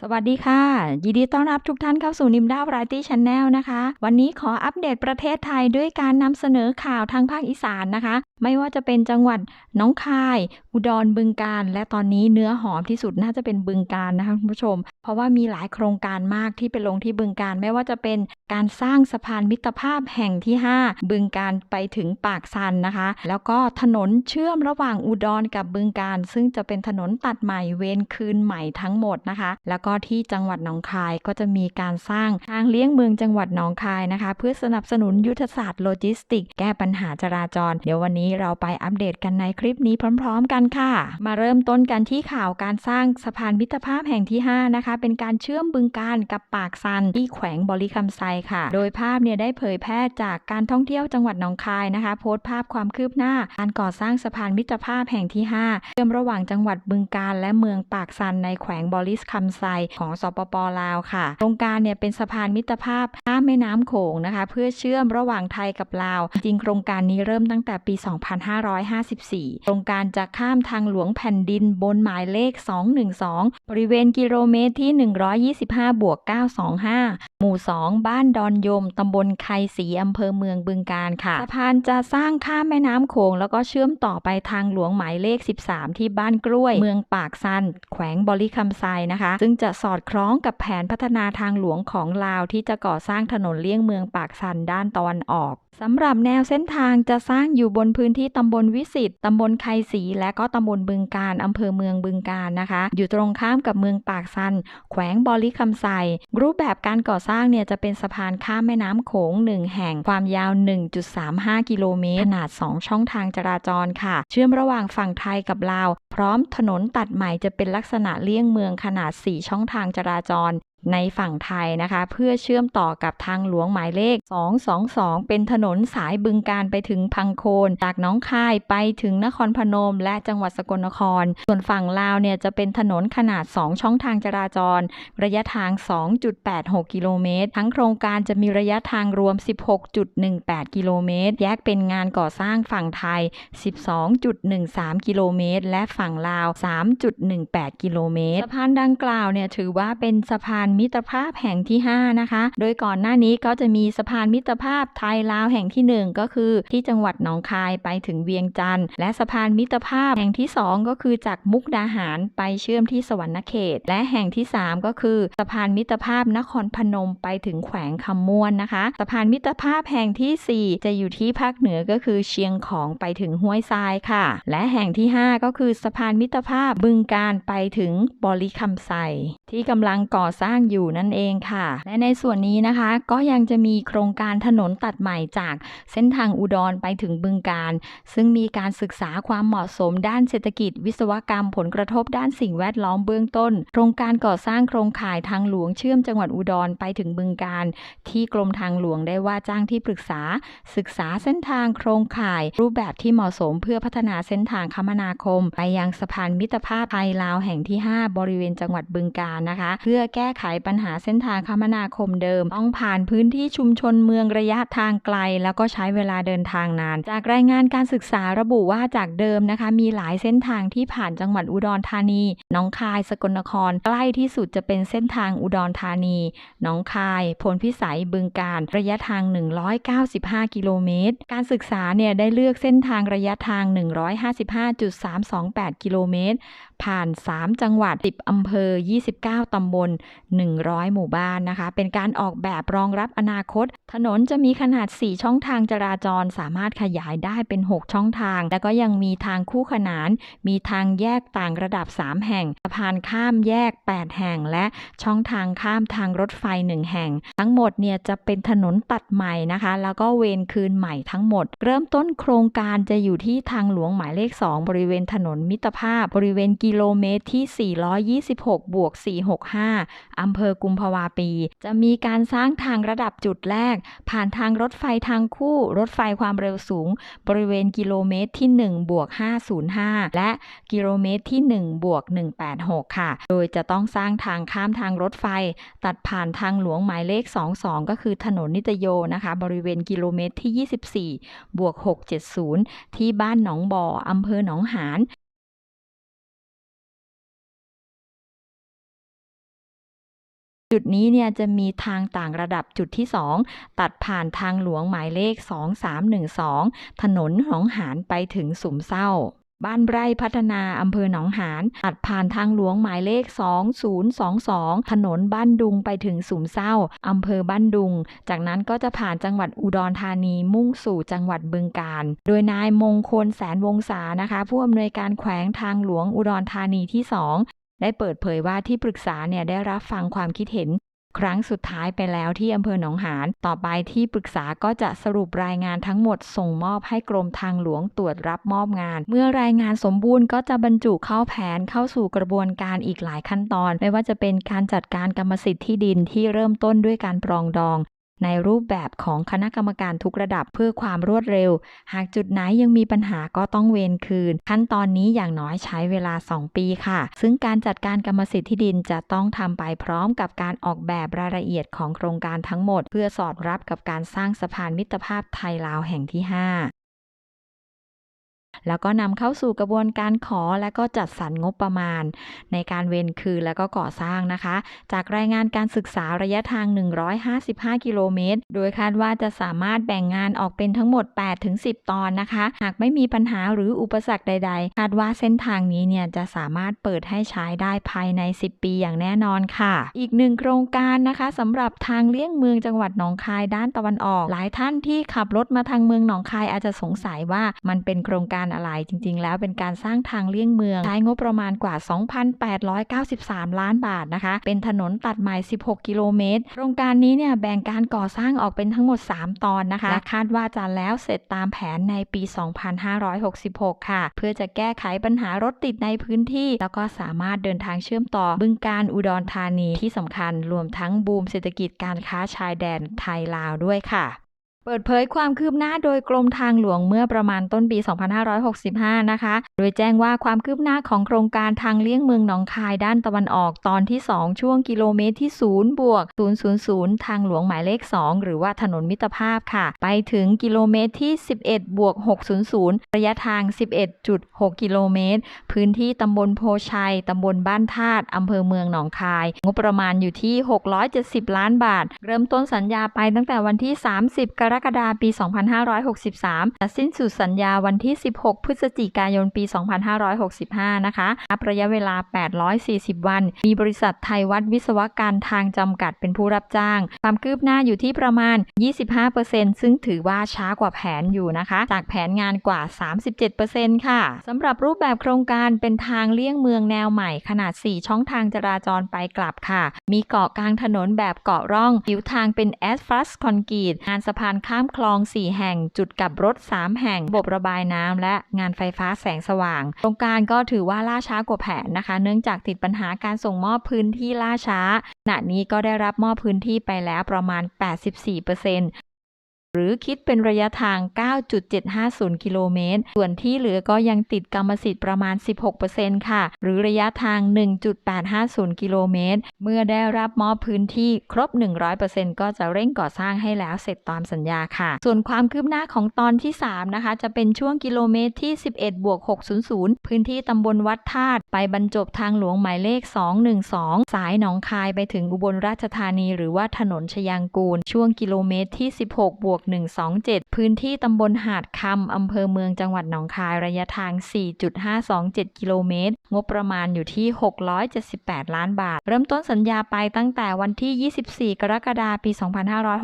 สวัสดีค่ะ ยินดีต้อนรับทุกท่านเข้าสู่นิมดาวไรตี้ชาแนลนะคะ วันนี้ขออัปเดตประเทศไทยด้วยการนำเสนอข่าวทางภาคอีสานนะคะ ไม่ว่าจะเป็นจังหวัดน้องคาย อุดรบึงการ และตอนนี้เนื้อหอมที่สุดน่าจะเป็นบึงการนะคะคุณผู้ชม เพราะว่ามีหลายโครงการมากที่ไปลงที่บึงการไม่ว่าจะเป็นการสร้างสะพานมิตรภาพแห่งที่ 5 บึงการไปถึงปากซันนะคะ แล้วก็ถนนเชื่อมระหว่างอุดรกับบึงการ ซึ่งจะเป็นถนนตัดใหม่เวนคืนใหม่ทั้งหมดนะคะ แล้วก็ที่จังหวัดหนองคายก็จะมีการสร้างทางเลี้ยงเมืองจังหวัดหนองคายนะคะ เพื่อสนับสนุนยุทธศาสตร์โลจิสติก แก้ปัญหาจราจร เดี๋ยววันนี้เราไปอัปเดตกันในคลิปนี้พร้อม ๆ กันค่ะ มาเริ่มต้นกันที่ข่าวการสร้างสะพานมิตรภาพแห่งที่ 5 นะคะเป็นการเชื่อมบึงการกับปากซันที่แขวงบริคำไซค่ะ โดยภาพเนี่ยได้เผยแพร่จากการท่องเที่ยวจังหวัดหนองคายนะคะ โพสต์ภาพความคืบหน้า การก่อสร้างสะพานมิตรภาพแห่งที่ 5 เชื่อมระหว่างจังหวัดบึงการและเมืองปากซันในแขวงบริสคำไซของสปปลาวค่ะโครงการเนี่ยเป็นสะพานมิตรภาพข้ามแม่น้ำโขงนะคะ เพื่อเชื่อมระหว่างไทยกับลาว จริงโครงการนี้เริ่มตั้งแต่ปี 2554 โครงการจะข้ามทางหลวงแผ่นดินบนหมายเลข 212 บริเวณกิโลเมตรที่ที่ 125 บวก 925 หมู่ 2 บ้านดอนยม ตำบลไคศรีอำเภอเมืองบึงการค่ะสะพานจะสร้างข้ามแม่น้ำโขง แล้วก็เชื่อมต่อไปทางหลวงหมายเลข 13 ที่บ้านกล้วย เมืองปากซัน แขวงบริคำไซนะคะ ซึ่งจะสอดคล้องกับแผนพัฒนาทางหลวงของลาวที่จะก่อสร้างถนนเลี่ยงเมืองปากซันด้านตะวันออก สำหรับแนวเส้นทางจะสร้างอยู่บนพื้นที่ตำบลวิสิตตำบลไคศีและก็ตำบลบึงการอำเภอเมืองบึงการนะคะ อยู่ตรงข้ามกับเมืองปากซัน แขวงบริคำไซรูปแบบการก่อสร้างเนี่ยจะเป็นสะพานข้ามแม่น้ำโขงหนึ่งแห่งความยาว 1.35 กิโลเมตรขนาด 2 ช่องทางจราจรค่ะ เชื่อมระหว่างฝั่งไทยกับลาว พร้อมถนนตัดใหม่จะเป็นลักษณะเลี่ยงเมืองขนาด 4 ช่องทางจราจร ในฝั่งไทยนะคะ เพื่อเชื่อมต่อกับทางหลวงหมายเลข 222 เป็นถนนสายบึงการไปถึงพังโคน จากน้องคายไปถึงนครพนม และจังหวัดสกลนคร ส่วนฝั่งลาวเนี่ยจะเป็นถนนขนาด 2 ช่องทางจราจร ระยะทาง 2.86 กิโลเมตร ทั้งโครงการจะมีระยะทางรวม 16.18 กิโลเมตร แยกเป็นงานก่อสร้างฝั่งไทย 12.13 กิโลเมตร และฝั่งลาว 3.18 กิโลเมตร สะพานดังกล่าวเนี่ยถือว่าเป็นสะพานมิตรภาพแห่งที่ 5 นะคะ โดยก่อนหน้านี้ก็จะมีสะพานมิตรภาพไทยลาวแห่งที่ 1 ก็คือที่จังหวัดหนองคายไปถึงเวียงจันทร์และสะพานมิตรภาพแห่งที่ 2 ก็คือจากมุกดาหารไปเชื่อมที่สวรรณเขต และแห่งที่ 3 ก็คือสะพานมิตรภาพนครพนมไปถึงแขวงคำม่วนนะคะสะพานมิตรภาพแห่งที่ 4 จะอยู่ที่ภาคเหนือก็คือเชียงของไปถึงห้วยทรายค่ะ และแห่งที่ 5 ก็คือสะพานมิตรภาพบึงการไปถึงบริคำไซที่กำลังก่อสร้างอยู่นั่นเองค่ะ และในส่วนนี้นะคะก็ยังจะมีโครงการถนนตัดใหม่จากเส้นทางอุดรไปถึงบึงการ ซึ่งมีการศึกษาความเหมาะสมด้านเศรษฐกิจ วิศวกรรมผลกระทบด้านสิ่งแวดล้อมเบื้องต้น โครงการก่อสร้างโครงข่ายทางหลวงเชื่อมจังหวัดอุดรไปถึงบึงการ ที่กรมทางหลวงได้ว่าจ้างที่ปรึกษา ศึกษาเส้นทางโครงข่าย รูปแบบที่เหมาะสมเพื่อพัฒนาเส้นทางคมนาคม ไปยังสะพานมิตรภาพไทยลาวแห่งที่ 5 บริเวณจังหวัดบึงการนะคะ เพื่อแก้ไขปัญหาเส้นทางคมนาคมเดิม ต้องผ่านพื้นที่ชุมชนเมืองระยะทางไกล แล้วก็ใช้เวลาเดินทางนาน จากรายงานการศึกษาระบุว่าจากเดิมนะคะ มีหลายเส้นทางที่ผ่านจังหวัดอุดรธานีหนองคายสกลนคร ใกล้ที่สุดจะเป็นเส้นทางอุดรธานีหนองคายพลพิสัยบึงการระยะทาง 195 กิโลเมตร การศึกษาเนี่ยได้เลือกเส้นทางระยะทาง 155.328 กิโลเมตรผ่าน 3 จังหวัด 10 อำเภอ 29 ตำบล 100 หมู่บ้านนะคะ เป็นการออกแบบรองรับอนาคต ถนนจะมีขนาด 4 ช่องทางจราจร สามารถขยายได้เป็น 6 ช่องทาง แล้วก็ยังมีทางคู่ขนาน มีทางแยกต่างระดับ 3 แห่ง สะพานข้ามแยก 8 แห่ง และช่องทางข้ามทางรถไฟ 1 แห่ง ทั้งหมดเนี่ยจะเป็นถนนตัดใหม่นะคะ แล้วก็เวนคืนใหม่ทั้งหมด เริ่มต้นโครงการจะอยู่ที่ทางหลวงหมายเลข 2 บริเวณถนนมิตรภาพ บริเวณกกิโลเมตรที่ 426 บวก 465 อำเภอกุมภาวาปี จะมีการสร้างทางระดับจุดแรก ผ่านทางรถไฟทางคู่ รถไฟความเร็วสูง บริเวณกิโลเมตรที่ 1 บวก 505 และกิโลเมตรที่ 1 บวก 186 ค่ะ โดยจะต้องสร้างทางข้ามทางรถไฟ ตัดผ่านทางหลวงหมายเลข 22 ก็คือถนนนิตโยนะคะ บริเวณกิโลเมตรที่ 24 บวก 670 ที่บ้านหนองบ่ออำเภอหนองหาน จุดนี้เนี่ยจะมีทางต่างระดับจุดที่ 2 ตัดผ่านทางหลวงหมายเลข 2312 ถนนหนองหานไปถึงสุมเศร้า บ้านไร่พัฒนาอำเภอหนองหานตัดผ่านทางหลวงหมายเลข 2022 ถนนบ้านดุงไปถึงสุมเศร้าอำเภอบ้านดุง จากนั้นก็จะผ่านจังหวัดอุดรธานีมุ่งสู่จังหวัดบึงกาฬโดยนายมงคลแสนวงศานะคะ ผู้อำนวยการแขวงทางหลวงอุดรธานีที่ 2 ได้เปิดเผยว่าที่ปรึกษาเนี่ยได้รับฟังความคิดเห็น ครั้งสุดท้ายไปแล้วที่อำเภอหนองหาน ต่อไปที่ปรึกษาก็จะสรุปรายงานทั้งหมดส่งมอบให้กรมทางหลวงตรวจรับมอบงาน เมื่อรายงานสมบูรณ์ก็จะบรรจุเข้าแผนเข้าสู่กระบวนการอีกหลายขั้นตอน ไม่ว่าจะเป็นการจัดการกรรมสิทธิ์ที่ดินที่เริ่มต้นด้วยการปรองดอง ในรูปแบบของคณะกรรมการทุกระดับเพื่อความรวดเร็ว หากจุดไหนยังมีปัญหาก็ต้องเวนคืน ขั้นตอนนี้อย่างน้อยใช้เวลา 2 ปีค่ะ ซึ่งการจัดการกรรมสิทธิ์ที่ดินจะต้องทำไปพร้อมกับการออกแบบรายละเอียดของโครงการทั้งหมด เพื่อสอดรับกับการสร้างสะพานมิตรภาพไทยลาวแห่งที่ 5 แล้วก็นำเข้าสู่กระบวนการขอและก็จัดสรรงบประมาณ ในการเวนคืนและก็ก่อสร้างนะคะ จากรายงานการศึกษาระยะทาง 155 กิโลเมตร โดยคาดว่าจะสามารถแบ่งงานออกเป็นทั้งหมด 8-10 ตอนนะคะ หากไม่มีปัญหาหรืออุปสรรคใด ๆ คาดว่าเส้นทางนี้เนี่ยจะสามารถเปิดให้ใช้ได้ภายใน 10 ปีอย่างแน่นอนค่ะ อีกหนึ่งโครงการนะคะสำหรับทางเลี่ยงเมืองจังหวัดหนองคายด้านตะวันออก หลายท่านที่ขับรถมาทางเมืองหนองคายอาจจะสงสัยว่ามันเป็นโครงการอะไร จริง ๆ แล้วเป็นการสร้างทางเลี่ยงเมือง ใช้งบประมาณกว่า 2,893 ล้านบาทนะคะ เป็นถนนตัดใหม่ 16 กิโลเมตร โครงการนี้เนี่ยแบ่งการก่อสร้างออกเป็นทั้งหมด 3 ตอนนะคะ และคาดว่าจะแล้วเสร็จตามแผนในปี 2566 ค่ะ เพื่อจะแก้ไขปัญหารถติดในพื้นที่ แล้วก็สามารถเดินทางเชื่อมต่อบึงการอุดรธานีที่สำคัญรวมทั้งบูมเศรษฐกิจการค้าชายแดนไทยลาวด้วยค่ะ เปิดเผยความคืบหน้าโดยกรมทางหลวงเมื่อประมาณต้นปี 2565 นะคะ โดยแจ้งว่าความคืบหน้าของโครงการทางเลี่ยงเมืองหนองคายด้านตะวันออกตอนที่ 2 ช่วงกิโลเมตรที่ 0 บวก 000 ทางหลวงหมายเลข 2 หรือว่าถนนมิตรภาพค่ะ ไปถึงกิโลเมตรที่ 11 บวก 600 ระยะทาง 11.6 กิโลเมตร พื้นที่ตำบลโพชัย ตำบลบ้านธาตุอำเภอเมืองหนองคาย งบประมาณอยู่ที่ 670 ล้านบาท เริ่มต้นสัญญาไปตั้งแต่วันที่ 30 กรกฎาคมปี 2563แต่สิ้นสุดสัญญาวันที่ 16 พฤศจิกายนปี 2565 นะคะนับระยะเวลา 840 วัน มีบริษัทไทยวัดวิศวการทางจำกัดเป็นผู้รับจ้าง ความคืบหน้าอยู่ที่ประมาณ 25%ซึ่งถือว่าช้ากว่าแผนอยู่นะคะ จากแผนงานกว่า 37%ค่ะสำหรับรูปแบบโครงการเป็นทางเลี่ยงเมืองแนวใหม่ขนาด 4 ช่องทางจราจรไปกลับค่ะ มีเกาะกลางถนนแบบเกาะร่องผิวทางเป็นแอสฟัสคอนกรีตงานสะพานข้ามคลอง 4 แห่ง จุดกลับรถ 3 แห่ง ระบบระบายน้ำและงานไฟฟ้าแสงสว่าง โครงการก็ถือว่าล่าช้ากว่าแผนนะคะ เนื่องจากติดปัญหาการส่งมอบพื้นที่ล่าช้าขณะนี้ก็ได้รับมอบพื้นที่ไปแล้วประมาณ 84% หรือคิดเป็นระยะทาง 9.750 กิโลเมตร ส่วนที่เหลือก็ยังติดกรรมสิทธิ์ประมาณ 16%ค่ะ หรือระยะทาง 1.850 กิโลเมตร เมื่อได้รับมอบพื้นที่ครบ 100%ก็จะเร่งก่อสร้างให้แล้วเสร็จตามสัญญาค่ะ ส่วนความคืบหน้าของตอนที่ 3 นะคะ จะเป็นช่วงกิโลเมตรที่ 11บวก600 พื้นที่ตำบลวัดธาตุไปบรรจบทางหลวงหมายเลข 212 สายหนองคายไปถึงอุบลราชธานี หรือว่าถนนชยางกูล ช่วงกิโลเมตรที่ 16บวก127 พื้นที่ตำบลหาดคำอำเภอเมืองจังหวัดหนองคายระยะทาง 4.527 กิโลเมตร งบประมาณอยู่ที่ 678 ล้านบาท เริ่มต้นสัญญาไปตั้งแต่วันที่ 24 กรกฎาคมปี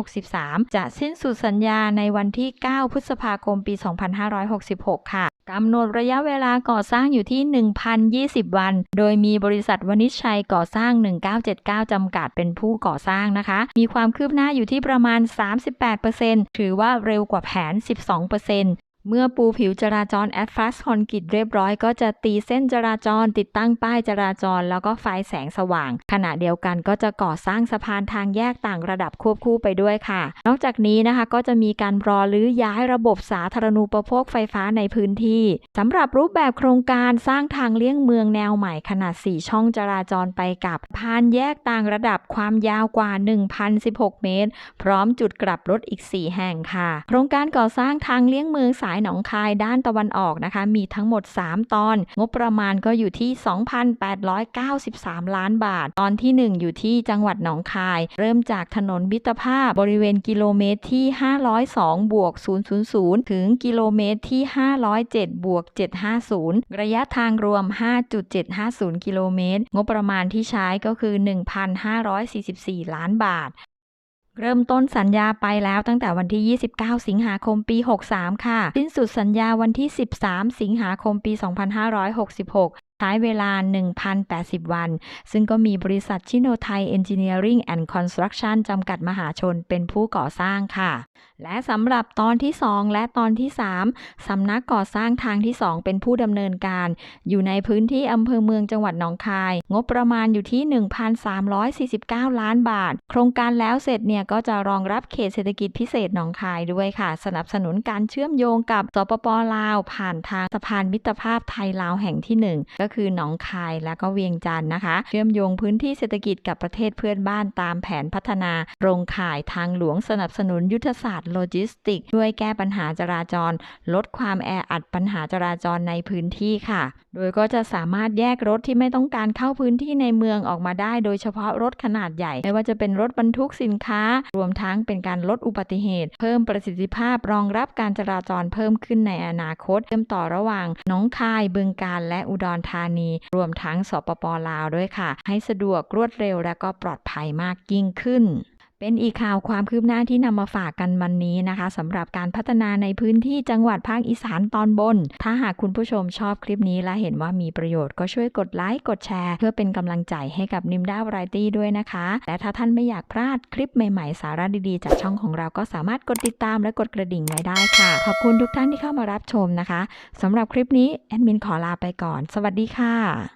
2563 จะสิ้นสุดสัญญาในวันที่ 9 พฤษภาคมปี 2566 ค่ะ กำหนดระยะเวลาก่อสร้างอยู่ที่ 1,020 วัน โดยมีบริษัทวณิชชัยก่อสร้าง 1979 จำกัดเป็นผู้ก่อสร้างนะคะ มีความคืบหน้าอยู่ที่ประมาณ 38%ถือว่าเร็วกว่าแผน 12% เมื่อปูผิวจราจรแอดฟาสคอนกรีตเรียบร้อยก็จะตีเส้นจราจรติดตั้งป้ายจราจร แล้วก็ไฟแสงสว่าง ขณะเดียวกันก็จะก่อสร้างสะพานทางแยกต่างระดับควบคู่ไปด้วยค่ะ นอกจากนี้นะคะก็จะมีการรอหรือย้ายระบบสาธารณูปโภคไฟฟ้าในพื้นที่สำหรับรูปแบบโครงการสร้างทางเลี่ยงเมืองแนวใหม่ขนาด 4 ช่องจราจรไปกับพานแยกต่างระดับความยาวกว่า 1,016 เมตร พร้อมจุดกลับรถอีก 4 แห่งค่ะ โครงการก่อสร้างทางเลี่ยงเมืองสายหนองคายด้านตะวันออกนะคะ มีทั้งหมด 3 ตอน งบประมาณก็อยู่ที่ 2,893 ล้านบาท ตอนที่ 1 อยู่ที่จังหวัดหนองคาย เริ่มจากถนนมิตรภาพบริเวณกิโลเมตรที่ 502 บวก 000 ถึงกิโลเมตรที่ 507 บวก 750 ระยะทางรวม 5.750 กิโลเมตร งบประมาณที่ใช้ก็คือ 1,544 ล้านบาท เริ่มต้นสัญญาไปแล้วตั้งแต่วันที่ 29 สิงหาคมปี 63 ค่ะ สิ้นสุดสัญญาวันที่ 13 สิงหาคมปี 2566 ใช้เวลา 1,080 วัน ซึ่งก็มีบริษัทชิโนไทย Engineering and Construction จำกัดมหาชนเป็นผู้ก่อสร้างค่ะ และสำหรับตอนที่ 2 และตอนที่ 3 สำนักก่อสร้างทางที่ 2 เป็นผู้ดำเนินการ อยู่ในพื้นที่อำเภอเมืองจังหวัดหนองคาย งบประมาณอยู่ที่ 1,349 ล้านบาท โครงการแล้วเสร็จเนี่ยก็จะรองรับเขตเศรษฐกิจพิเศษหนองคายด้วยค่ะ สนับสนุนการเชื่อมโยงกับสปปลาว ผ่านทางสะพานมิตรภาพไทยลาวแห่งที่ 1 ก็คือหนองคายและก็เวียงจันทร์นะคะ เชื่อมโยงพื้นที่เศรษฐกิจกับประเทศเพื่อนบ้านตามแผนพัฒนาโรงข่ายทางหลวงสนับสนุนยุทธศาสตร์โลจิสติก ด้วยแก้ปัญหาจราจร ลดความแออัดปัญหาจราจรในพื้นที่ค่ะ โดยก็จะสามารถแยกรถที่ไม่ต้องการเข้าพื้นที่ในเมืองออกมาได้ โดยเฉพาะรถขนาดใหญ่ ไม่ว่าจะเป็นรถบรรทุกสินค้า รวมทั้งเป็นการลดอุบัติเหตุ เพิ่มประสิทธิภาพรองรับการจราจรเพิ่มขึ้นในอนาคตเชื่อมต่อระหว่างหน้องคายบึงกาฬและอุดรธานี รวมทั้งสปปลาวด้วยค่ะ ให้สะดวกรวดเร็วและก็ปลอดภัยมากยิ่งขึ้น เป็นอีกข่าวความคืบหน้าที่นำมาฝากกันวันนี้นะคะสำหรับการพัฒนาในพื้นที่จังหวัดภาคอีสานตอนบน ถ้าหากคุณผู้ชมชอบคลิปนี้และเห็นว่ามีประโยชน์ก็ช่วยกดไลค์กดแชร์ เพื่อเป็นกำลังใจให้กับนิมด้าวไรตี้ด้วยนะคะ และถ้าท่านไม่อยากพลาดคลิปใหม่ๆ สาระดีๆ จากช่องของเราก็สามารถกดติดตามและกดกระดิ่งไว้ได้ค่ะ ขอบคุณทุกท่านที่เข้ามารับชมนะคะสำหรับคลิปนี้แอดมินขอลาไปก่อน สวัสดีค่ะ